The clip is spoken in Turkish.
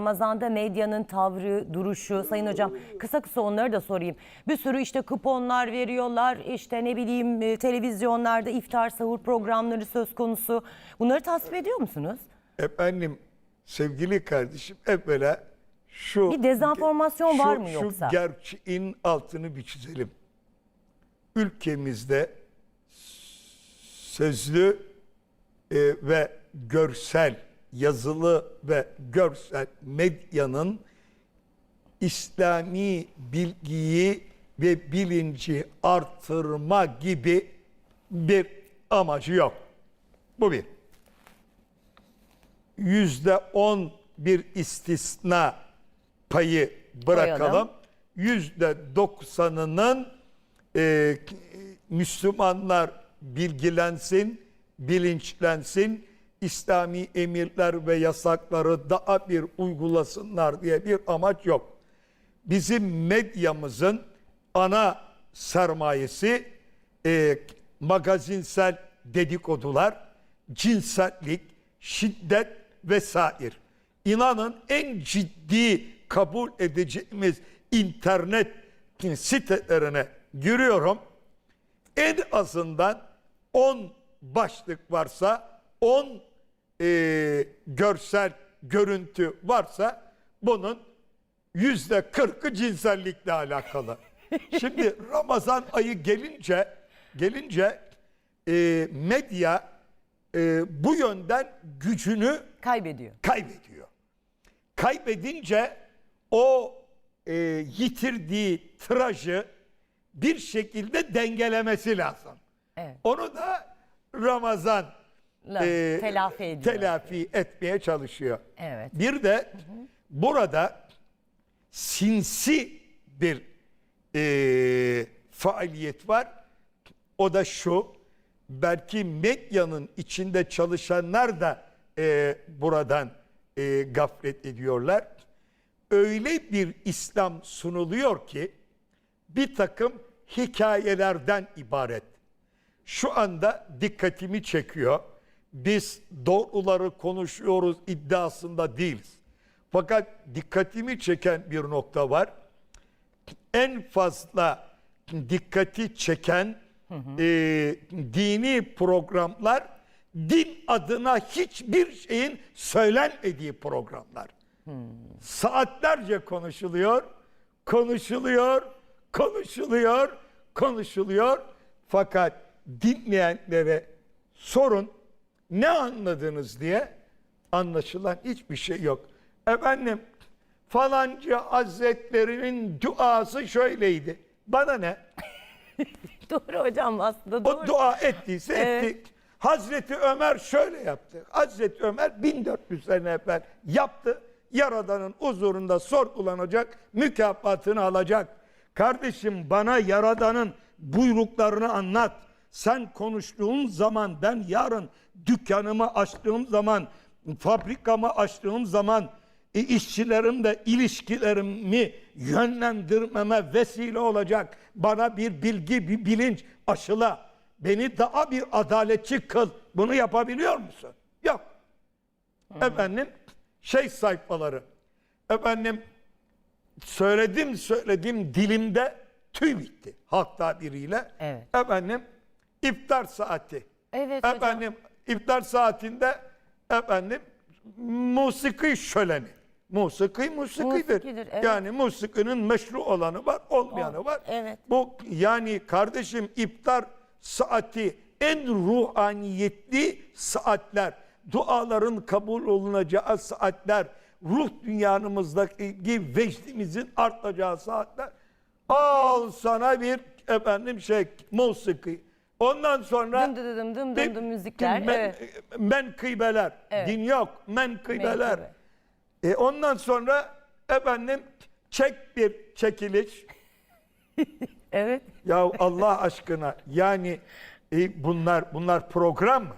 Ramazan'da medyanın tavrı, duruşu, Sayın Hocam kısa kısa onları da sorayım. Bir sürü işte kuponlar veriyorlar, işte ne bileyim e, televizyonlarda iftar sahur programları söz konusu. Bunları tasvip ediyor musunuz? Efendim sevgili kardeşim evvela şu Bir dezenformasyon şu- var mı şu yoksa? gerçeğin altını bir çizelim. Ülkemizde sözlü e, ve görsel, yazılı ve görsel medyanın İslami bilgiyi ve bilinci artırma gibi bir amacı yok. Bu bir yüzde on bir istisna payı bırakalım. Yüzde doksanının e, Müslümanlar bilgilensin, bilinçlensin, İslami emirler ve yasakları daha bir uygulasınlar diye bir amaç yok. Bizim medyamızın ana sermayesi e, magazinsel dedikodular, cinsellik, şiddet vesaire. İnanın en ciddi kabul edeceğimiz internet sitelerine giriyorum. En azından 10 başlık varsa 10 e, görsel görüntü varsa bunun yüzde kırkı cinsellikle alakalı. Şimdi Ramazan ayı gelince gelince e, medya e, bu yönden gücünü Kaybediyor. kaybediyor. Kaybedince o e, yitirdiği tirajı bir şekilde dengelemesi lazım. Evet. Onu da Ramazan La- telafi ediyor. telafi etmeye çalışıyor. Evet. Bir de burada sinsi bir e, faaliyet var. O da şu, belki medyanın içinde çalışanlar da e, buradan e, gaflet ediyorlar. Öyle bir İslam sunuluyor ki bir takım hikayelerden ibaret. Şu anda dikkatimi çekiyor. Biz doğruları konuşuyoruz iddiasında değiliz. Fakat dikkatimi çeken bir nokta var. En fazla dikkati çeken e, dini programlar din adına hiçbir şeyin söylenmediği programlar. Saatlerce konuşuluyor, konuşuluyor, konuşuluyor, konuşuluyor. Fakat dinleyenlere sorun ne anladınız diye anlaşılan hiçbir şey yok. Efendim falanca hazretlerinin duası şöyleydi. Bana ne? Doğru hocam aslında O doğru. dua ettiyse Evet. etti. Hazreti Ömer şöyle yaptı. Hazreti Ömer 1400 sene evvel yaptı. Yaradan'ın huzurunda sorgulanacak, mükafatını alacak. Kardeşim bana Yaradan'ın buyruklarını anlat. Sen konuştuğun zaman ben yarın dükkanımı açtığım zaman, fabrikamı açtığım zaman e, işçilerimle ilişkilerimi yönlendirmeme vesile olacak. Bana bir bilgi, bir bilinç aşıla. Beni daha bir adaletçi kıl. Bunu yapabiliyor musun? Yok. Efendim şey sayfaları. Efendim söyledim söyledim dilimde tüy bitti halk tabiriyle. Evet. Efendim iftar saati. Evet hocam. efendim iftar saatinde efendim musiki şöleni. Musiki musikidir. Musikidir, evet. Yani musikinin meşru olanı var, olmayanı Ol- var. evet. Bu yani kardeşim iftar saati en ruhaniyetli saatler, duaların kabul olunacağı saatler, ruh dünyamızdaki vecdimizin artacağı saatler. Al sana bir efendim şey musiki. Ondan sonra Dım dı dı dım dım dım dım müzikler, Men, evet. menkıbeler. Evet. Din yok. Menkıbeler. Menkıbe. E ondan sonra efendim çek bir çekiliş. Evet. Ya Allah aşkına yani e, bunlar bunlar program mı?